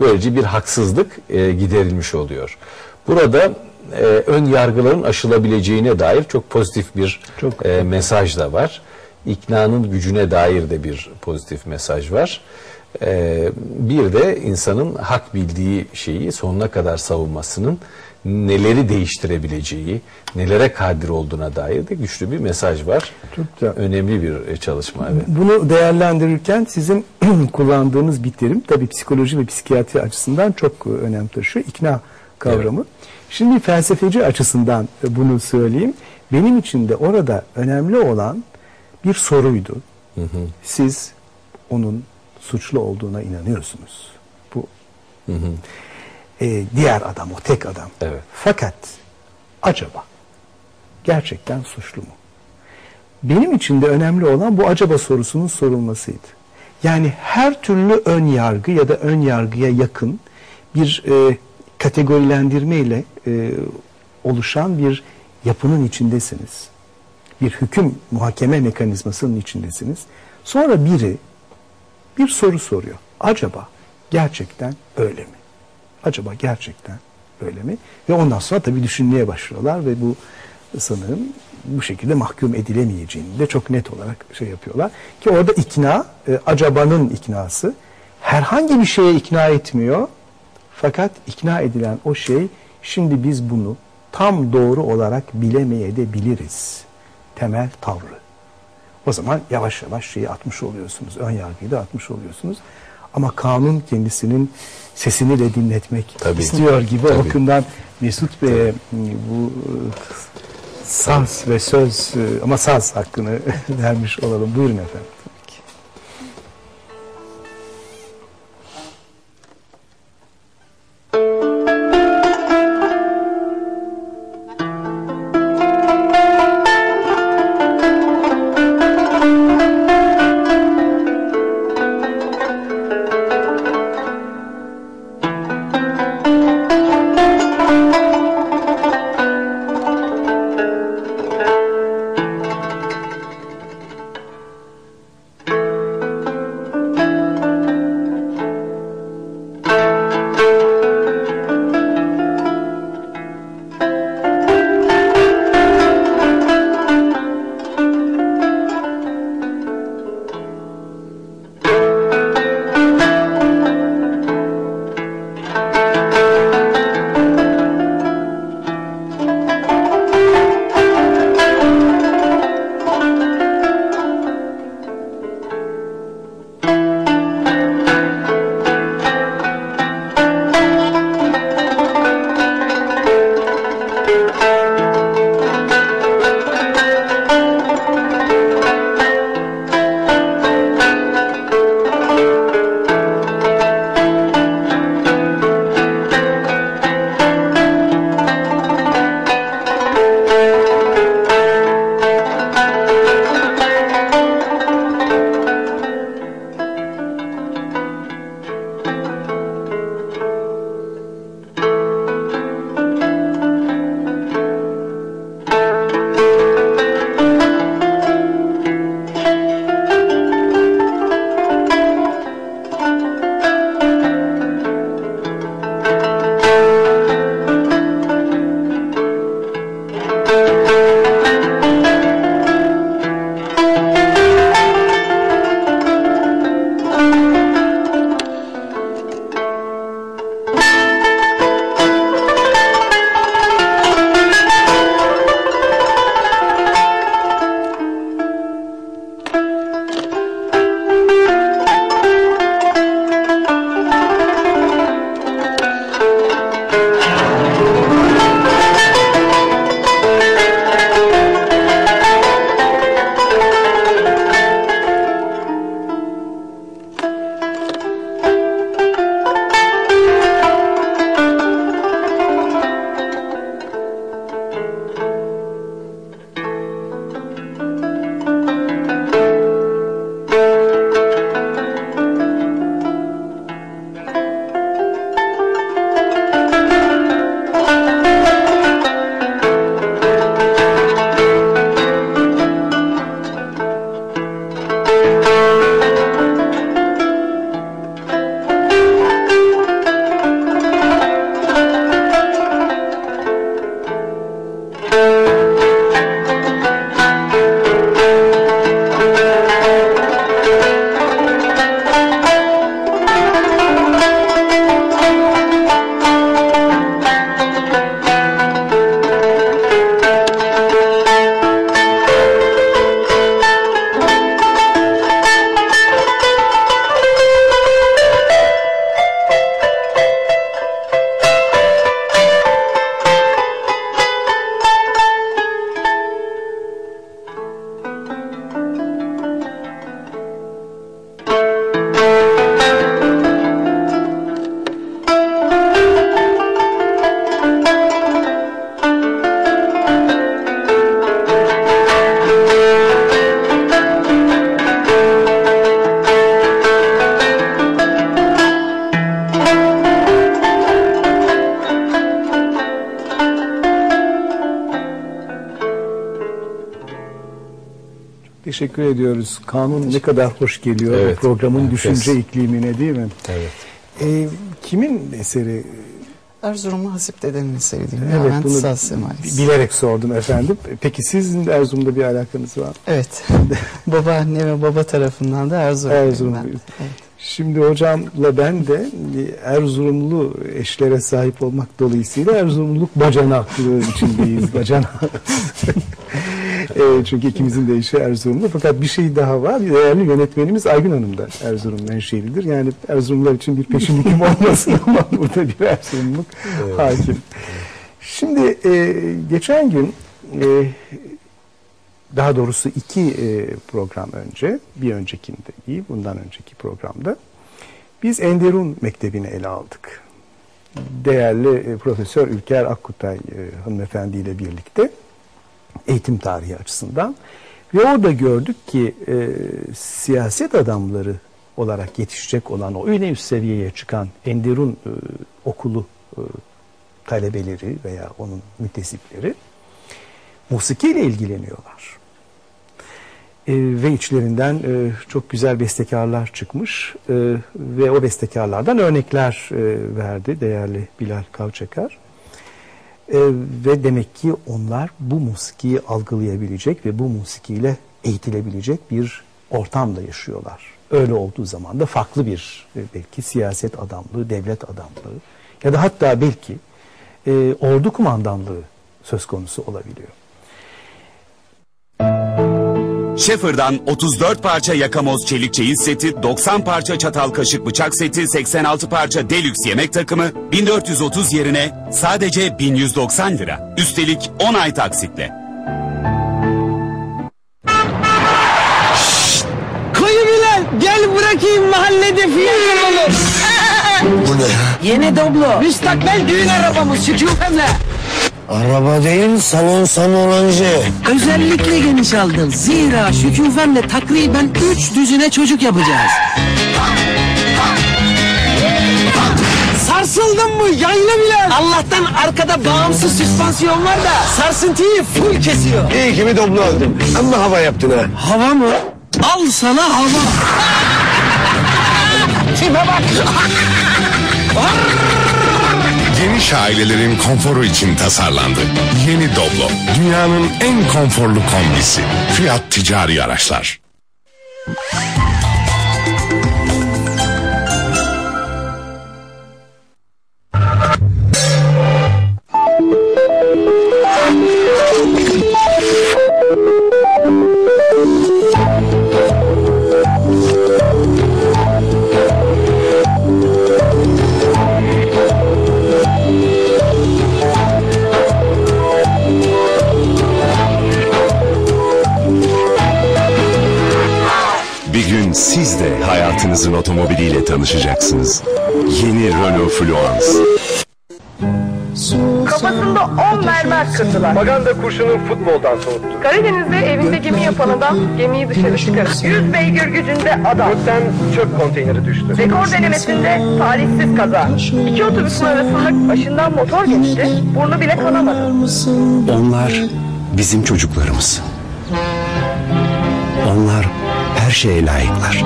böylece bir haksızlık e, giderilmiş oluyor. Burada e, ön yargıların aşılabileceğine dair çok pozitif bir Çok. e, mesaj da var. İknanın gücüne dair de bir pozitif mesaj var. E, bir de insanın hak bildiği şeyi sonuna kadar savunmasının neleri değiştirebileceği, nelere kadir olduğuna dair de güçlü bir mesaj var. Çok güzel. Önemli bir e, çalışma. Evet. Bunu değerlendirirken sizin kullandığınız bir terim tabii psikoloji ve psikiyatri açısından çok önem taşıyor. İkna kavramı. Şimdi felsefeci açısından bunu söyleyeyim. Benim için de orada önemli olan bir soruydu. Siz onun suçlu olduğuna inanıyorsunuz. Bu e, diğer adam, o tek adam. Evet. Fakat acaba gerçekten suçlu mu? Benim için de önemli olan bu acaba sorusunun sorulmasıydı. Yani her türlü ön yargı ya da ön yargıya yakın bir e, kategorilendirme ile e, oluşan bir yapının içindesiniz. Bir hüküm muhakeme mekanizmasının içindesiniz. Sonra biri bir soru soruyor. Acaba gerçekten öyle mi? Acaba gerçekten öyle mi? Ve ondan sonra tabii düşünmeye başlıyorlar ve bu sanırım bu şekilde mahkum edilemeyeceğini de çok net olarak şey yapıyorlar. Ki orada ikna, e, acabanın iknası herhangi bir şeye ikna etmiyor. Fakat ikna edilen o şey şimdi biz bunu tam doğru olarak bilemeye de biliriz. Temel tavrı. O zaman yavaş yavaş şeyi atmış oluyorsunuz. Ön yargıyı da atmış oluyorsunuz. Ama kanun kendisinin sesini de dinletmek Tabii. istiyor gibi. O Tabii. bakımdan Mesut Bey'e bu e, saz ve söz e, ama saz hakkını vermiş olalım. Buyurun efendim. Teşekkür ediyoruz. Kanun ne kadar hoş geliyor Evet, programın enfes. düşünce iklimine değil mi? Evet. Ee, kimin eseri? Erzurumlu Hasip dedemin eseri değil mi? Evet, Levent bunu Mahallesi. Bilerek sordum efendim. Peki sizin de Erzurum'da bir alakanız var mı? Evet. Babaanne ve baba tarafından da Erzurumluyum Erzurumluyuz. ben. Evet. Şimdi hocamla ben de Erzurumlu eşlere sahip olmak dolayısıyla Erzurumluluk bacanaklığı içindeyiz. Bacanak. E, çünkü ikimizin de eşi Erzurumlu. Fakat bir şey daha var. Değerli yönetmenimiz Aygün Hanım da Erzurum menşelidir. Yani Erzurumlular için bir peşinlikim olmasın ama burada bir Erzurumluk hakim. Şimdi e, geçen gün e, daha doğrusu iki e, program önce, bir öncekinde değil, bundan önceki programda biz Enderun Mektebi'ni ele aldık. Değerli e, Profesör Ülker Akkutay e, hanımefendi ile birlikte eğitim tarihi açısından ve orada gördük ki e, siyaset adamları olarak yetişecek olan o öyle üst seviyeye çıkan Enderun e, okulu e, talebeleri veya onun müntesipleri musikiyle ilgileniyorlar. E, ve içlerinden e, çok güzel bestekarlar çıkmış e, ve o bestekarlardan örnekler e, verdi değerli Bilal Kavçakar. E, ve demek ki onlar bu musikiyi algılayabilecek ve bu musikiyle eğitilebilecek bir ortamda yaşıyorlar. Öyle olduğu zaman da farklı bir e, belki siyaset adamlığı, devlet adamlığı ya da hatta belki e, ordu kumandanlığı söz konusu olabiliyor. Schaefer'dan 34 parça yakamoz çelik çeyiz seti, 90 parça çatal kaşık bıçak seti, 86 parça deluxe yemek takımı 1430 yerine sadece 1190 lira. Üstelik 10 ay taksitle. Koyu Bilal gel bırakayım mahallede fiyakın olur. Bu ne ya? Yeni Doblo. Müstakbel düğün arabamız şükufemle. Araba değil salon sanorancı. Özellikle geniş aldım. Zira şükufemle takriben üç düzine çocuk yapacağız. Sarsıldın mı yaylı Bilal? Allah'tan arkada bağımsız süspansiyon var da sarsıntıyı full kesiyor. İyi ki bir doblo aldım. Ama hava yaptın ha. Hava mı? Al sana hava. Tipe bak. Geniş ailelerin konforu için tasarlandı. Yeni Doblo, dünyanın en konforlu kombisi. Fiyat ticari araçlar. Siz de hayatınızın otomobiliyle tanışacaksınız. Yeni Renault Fluence. Kafasında 10 mermer kırdılar. Maganda kurşunu futboldan soğuttu. Karadeniz'de evinde gemi yapan adam gemiyi dışarı çıkarır. 100 beygir gücünde adam. Gökten çöp konteyneri düştü. Rekor denemesinde talihsiz kaza. İki otobüsün arasında başından motor geçti. Burnu bile kanamadı. Onlar bizim çocuklarımız. Onlar şeye layıklar.